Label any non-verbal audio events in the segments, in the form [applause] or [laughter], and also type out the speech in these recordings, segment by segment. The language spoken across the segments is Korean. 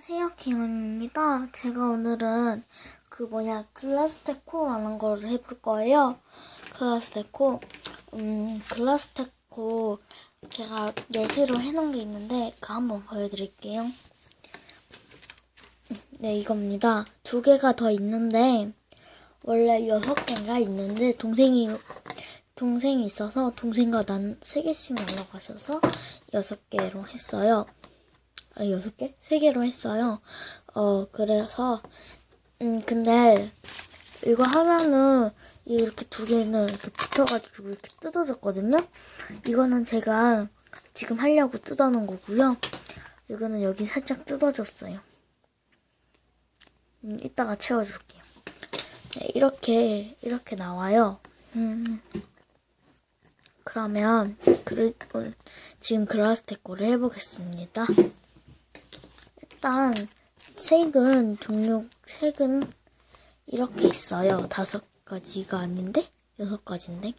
안녕하세요, 김은입니다. 제가 오늘은 그 뭐냐, 글라스 테코라는 거를 해볼 거예요. 글라스 테코. 음, 글라스 테코 제가 예시로 해놓은 게 있는데, 그거 한번 보여드릴게요. 네, 이겁니다. 두 개가 더 있는데, 원래 여섯 개가 있는데, 동생이, 동생이 있어서, 동생과 난 세 개씩 날라가셔서, 여섯 개로 했어요. 아, 여섯 개? 세 개로 했어요. 어, 그래서, 음, 근데, 이거 하나는, 이렇게 두 개는 이렇게 붙어가지고 이렇게 뜯어졌거든요? 이거는 제가 지금 하려고 뜯어놓은 거고요. 이거는 여기 살짝 뜯어졌어요. 음, 이따가 채워줄게요. 네, 이렇게, 이렇게 나와요. 음. 그러면, 그, 지금 글라스테코를 해보겠습니다. 일단 색은 종류 색은 이렇게 있어요. 다섯 가지가 아닌데 여섯 가지인데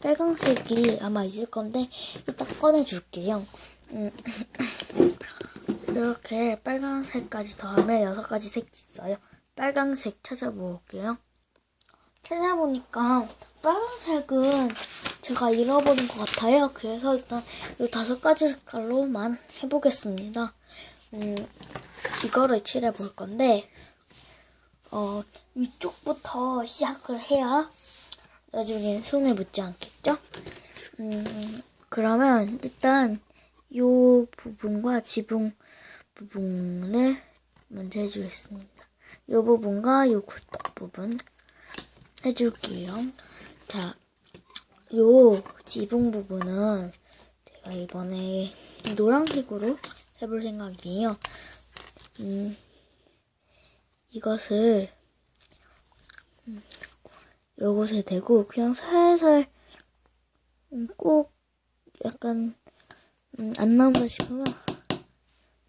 빨강색이 아마 있을 건데 이따 꺼내 줄게요. 음, [laughs] 이렇게 빨간색까지 더하면 여섯 가지 색이 있어요. 빨강색 찾아볼게요. 찾아보니까 빨간색은 제가 잃어버린 것 같아요. 그래서 일단 이 다섯 가지 색깔로만 해보겠습니다. 음, 이거를 칠해 볼 건데, 어, 위쪽부터 시작을 해야 나중에 손에 묻지 않겠죠? 음, 그러면 일단 요 부분과 지붕 부분을 먼저 해주겠습니다. 요 부분과 요 굴떡 부분 해줄게요. 자, 요 지붕 부분은 제가 이번에 노란색으로 해볼 생각이에요. 음, 이것을 음, 요것에 대고 그냥 살살 음, 꾹 약간 음, 안 나온다 싶으면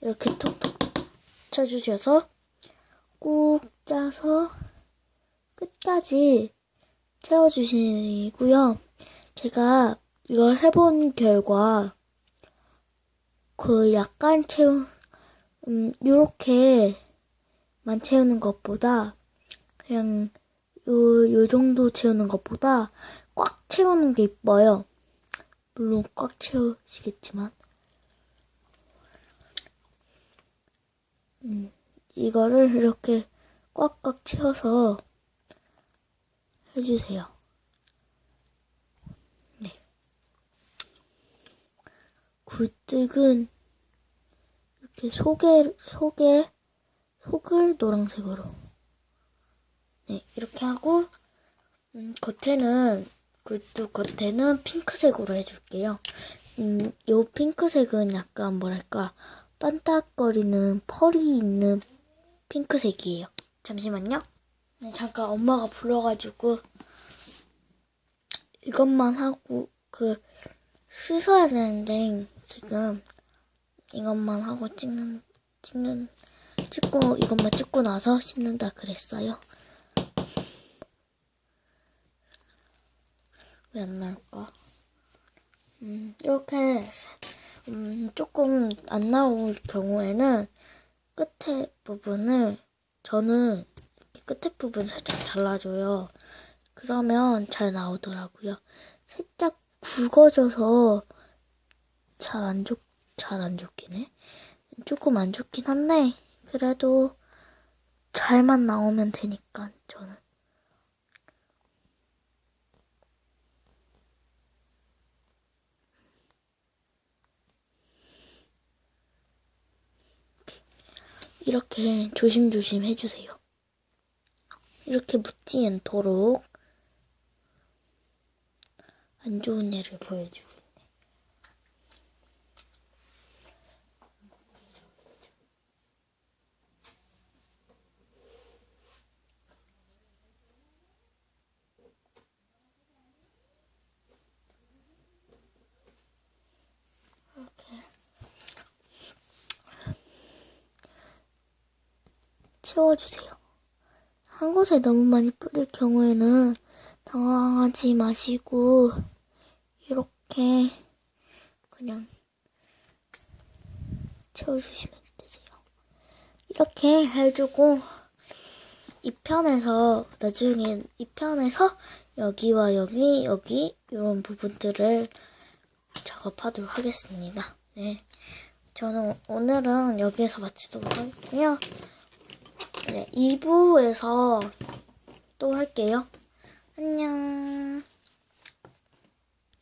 이렇게 톡톡 쳐주셔서 꾹 짜서 끝까지 채워주시고요. 제가 이걸 해본 결과 그 약간 채우 음 요렇게만 채우는 것보다 그냥 요, 요 정도 채우는 것보다 꽉 채우는 게 이뻐요. 물론 꽉 채우시겠지만 음, 이거를 이렇게 꽉꽉 채워서 해주세요. 네. 굴뚝은 이렇게 속에, 속에, 속을 노란색으로. 네, 이렇게 하고, 음, 겉에는, 굴뚝 겉에는 핑크색으로 해줄게요. 음, 요 핑크색은 약간 뭐랄까, 반딱거리는 펄이 있는 핑크색이에요. 잠시만요. 네, 잠깐 엄마가 불러가지고, 이것만 하고, 그, 씻어야 되는데, 지금, 이것만 하고 찍는, 찍는, 찍고, 이것만 찍고 나서 씻는다 그랬어요. 왜 안 나올까? 음, 이렇게, 음, 조금 안 나올 경우에는 끝에 부분을, 저는 끝에 부분 살짝 잘라줘요. 그러면 잘 나오더라고요. 살짝 굵어져서 잘 안 좋, 잘 안 좋긴 해. 조금 안 좋긴 한데, 그래도 잘만 나오면 되니까, 저는. 이렇게 조심조심 해주세요. 이렇게 묻지 않도록 안 좋은 예를 보여주고. 채워주세요. 한 곳에 너무 많이 뿌릴 경우에는 당황하지 마시고 이렇게 그냥 채워주시면 되세요. 이렇게 해주고 2편에서 나중에 2편에서 여기와 여기 여기 이런 부분들을 작업하도록 하겠습니다. 네, 저는 오늘은 여기에서 마치도록 하겠고요. 네, 2부에서 또 할게요. 안녕.